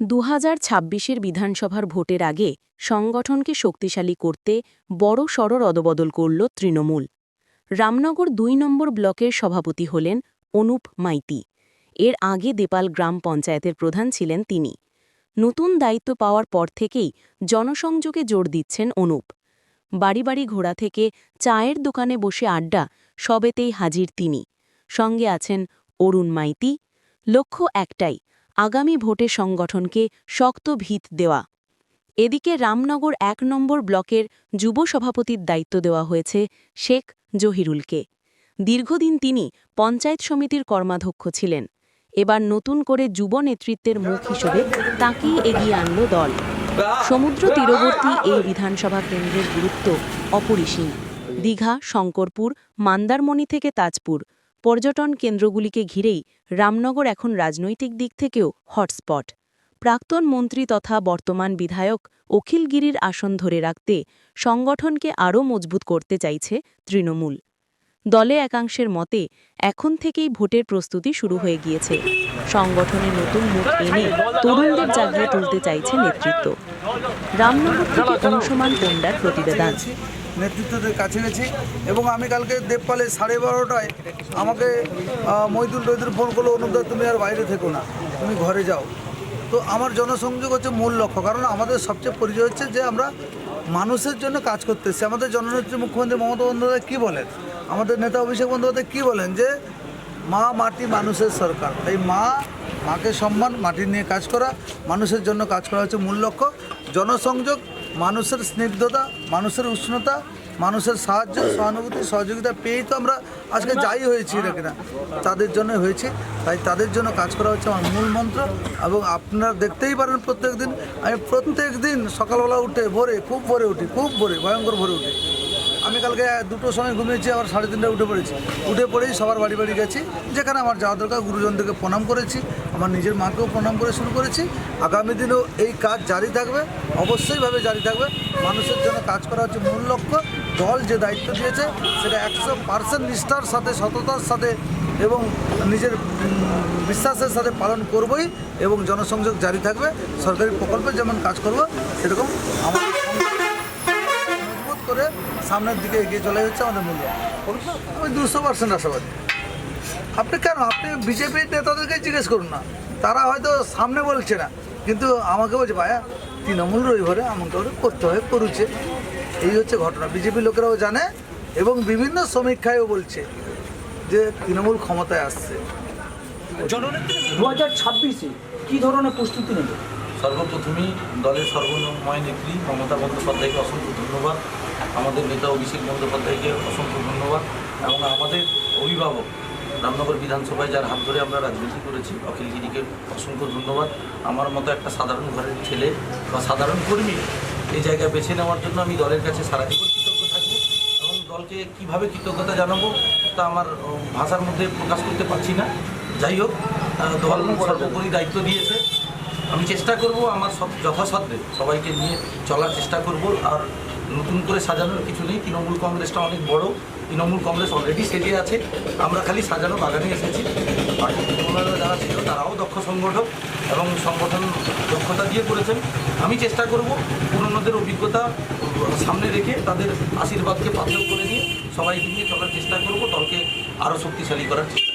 দু হাজার বিধানসভার ভোটের আগে সংগঠনকে শক্তিশালী করতে বড় সড় রদবদল করল তৃণমূল। রামনগর দুই নম্বর ব্লকের সভাপতি হলেন অনুপ মাইতি। এর আগে দেপাল গ্রাম পঞ্চায়েতের প্রধান ছিলেন তিনি। নতুন দায়িত্ব পাওয়ার পর থেকেই জনসংযোগে জোর দিচ্ছেন অনুপ। বাড়ি বাড়ি ঘোড়া থেকে চায়ের দোকানে বসে আড্ডা সবেতেই হাজির তিনি। সঙ্গে আছেন অরুণ মাইতি। লক্ষ্য একটাই আগামী ভোটে সংগঠনকে শক্ত ভিত দেওয়া। এদিকে রামনগর এক নম্বর ব্লকের যুব সভাপতির দায়িত্ব দেওয়া হয়েছে শেখ জহিরুলকে। দীর্ঘদিন তিনি পঞ্চায়েত সমিতির কর্মাধ্যক্ষ ছিলেন। এবার নতুন করে যুব নেতৃত্বের মুখ হিসেবে তাঁকেই এগিয়ে আনল দল। সমুদ্র তীরবর্তী এই বিধানসভা কেন্দ্রের গুরুত্ব অপরিসীম। দীঘা, শঙ্করপুর, মান্দারমণি থেকে তাজপুর পর্যটন কেন্দ্রগুলিকে ঘিরেই রামনগর এখন রাজনৈতিক দিক থেকেও হটস্পট। প্রাক্তন মন্ত্রী তথা বর্তমান বিধায়ক অখিলগিরির আসন ধরে রাখতে সংগঠনকে আরও মজবুত করতে চাইছে তৃণমূল। দলে একাংশের মতে, এখন থেকেই ভোটের প্রস্তুতি শুরু হয়ে গিয়েছে। সংগঠনের নতুন মুখ এনে তরুণদের জাগিয়ে তুলতে চাইছে নেতৃত্ব। রামনগর থেকে অনুসমান পণ্ডার প্রতিবেদন। নেতৃত্বদের কাছে গেছি এবং আমি কালকে দেবপালে সাড়ে বারোটায় আমাকে আহ, মইদুল টৈদুল ফোন করল অনুদা তুমি আর বাইরে থেকো না তুমি ঘরে যাও। তো আমার জনসংযোগ হচ্ছে মূল লক্ষ্য কারণ আমাদের সবচেয়ে পরিচয় হচ্ছে যে আমরা মানুষের জন্য কাজ করতে এসেছি। আমাদের জননেত্রী মুখ্যমন্ত্রী মমতা বন্দ্যোপাধ্যায় কী বলেন? আমাদের নেতা অভিষেক বন্দ্যোপাধ্যায় কী বলেন? যে মা মাটি মানুষের সরকার তাই মা মাকে সম্মান মাটি নিয়ে কাজ করা মানুষের জন্য কাজ করা হচ্ছে মূল লক্ষ্য। জনসংযোগ মানুষের স্নিগ্ধতা, মানুষের উষ্ণতা, মানুষের সাহায্য, সহানুভূতি, সহযোগিতা পেয়েই তো আমরা আজকে যাই হয়েছি না কিনা। তাদের জন্য হয়েছে। তাই তাদের জন্য কাজ করা হচ্ছে আমার মূল মন্ত্র এবং আপনারা দেখতেই পারেন প্রত্যেক দিন আমি প্রত্যেক দিন সকালবেলা উঠে ভোরে খুব ভরে উঠি, খুব ভরে, ভয়ঙ্কর ভরে উঠি। আমি কালকে দুটোর সময় ঘুমিয়েছি, আবার সাড়ে তিনটায় উঠে পড়েছি। উঠে পড়েই সবার বাড়ি বাড়ি গেছি। যেখানে আমার যাওয়া দরকার গুরুজনদেরকে প্রণাম করেছি, আমার নিজের মাকেও প্রণাম করে শুরু করেছি। আগামী দিনেও এই কাজ জারি থাকবে অবশ্যইভাবে জারি থাকবে। মানুষের জন্য কাজ করা হচ্ছে মূল লক্ষ্য। দল যে দায়িত্ব দিয়েছে, সেটা একশো পার্সেন্ট নিষ্ঠার সাথে, সততার সাথে এবং নিজের বিশ্বাসের সাথে পালন করবই এবং জনসংযোগ জারি থাকবে। সরকারি প্রকল্পে যেমন কাজ করব, সেরকম করে সামনের দিকে এগিয়ে চলে যাচ্ছে আমাদের মূল্য। আমি দুশো পার্সেন্ট আশাবাদী। আপনি কেন? আপনি বিজেপির নেতাদেরকে জিজ্ঞেস করুন না। তারা হয়তো সামনে বলছে না। কিন্তু আমাকে বলছে ভাইয়া তৃণমূল রবিবারে আমাকে ওরা করতে হয় করুছে। এই হচ্ছে ঘটনা। বিজেপি লোকেরাও জানে এবং বিভিন্ন সমীক্ষায়ও বলছে যে তৃণমূল ক্ষমতায় আসছে। দু হাজার ছাব্বিশে কী ধরনের প্রস্তুতি নেবে? সর্বপ্রথমেই দলের সর্বময় নেত্রী মমতা বন্দ্যোপাধ্যায়কে অসংখ্য ধন্যবাদ। আমাদের নেতা অভিষেক বন্দ্যোপাধ্যায়কে অসংখ্য ধন্যবাদ এবং আমাদের অভিভাবক রামনগর বিধানসভায় যার হাত ধরে আমরা রাজনীতি করেছি অখিলগিরিকে অসংখ্য ধন্যবাদ। আমার মতো একটা সাধারণ ঘরের ছেলে বা সাধারণ কর্মী এই জায়গায় বেছে নেওয়ার জন্য আমি দলের কাছে সারা জীবন কৃতজ্ঞ থাকব এবং দলকে কীভাবে কৃতজ্ঞতা জানাব তা আমার ভাষার মধ্যে প্রকাশ করতে পারছি না। যাই হোক দল সর্বোপরি দায়িত্ব দিয়েছে। আমি চেষ্টা করব আমার সব যথাসাধ্যে সবাইকে নিয়ে চলার চেষ্টা করব আর নতুন করে সাজানোর কিছু নেই। তৃণমূল কংগ্রেসটা অনেক বড়। তৃণমূল কংগ্রেস অলরেডি সেজে আছে। আমরা খালি সাজানো বাগানে এসেছি। পার্টি তৃণমূলের যারা ছিল, তারাও দক্ষ সংগঠক এবং সংগঠন দক্ষতা দিয়ে করেছেন। আমি চেষ্টা করব পুরনোদের অভিজ্ঞতা সামনে রেখে তাদের আশীর্বাদকে পাথর করে নিয়ে সবাইকে নিয়ে চলার চেষ্টা করব। দলকে আরও শক্তিশালী করার চেষ্টা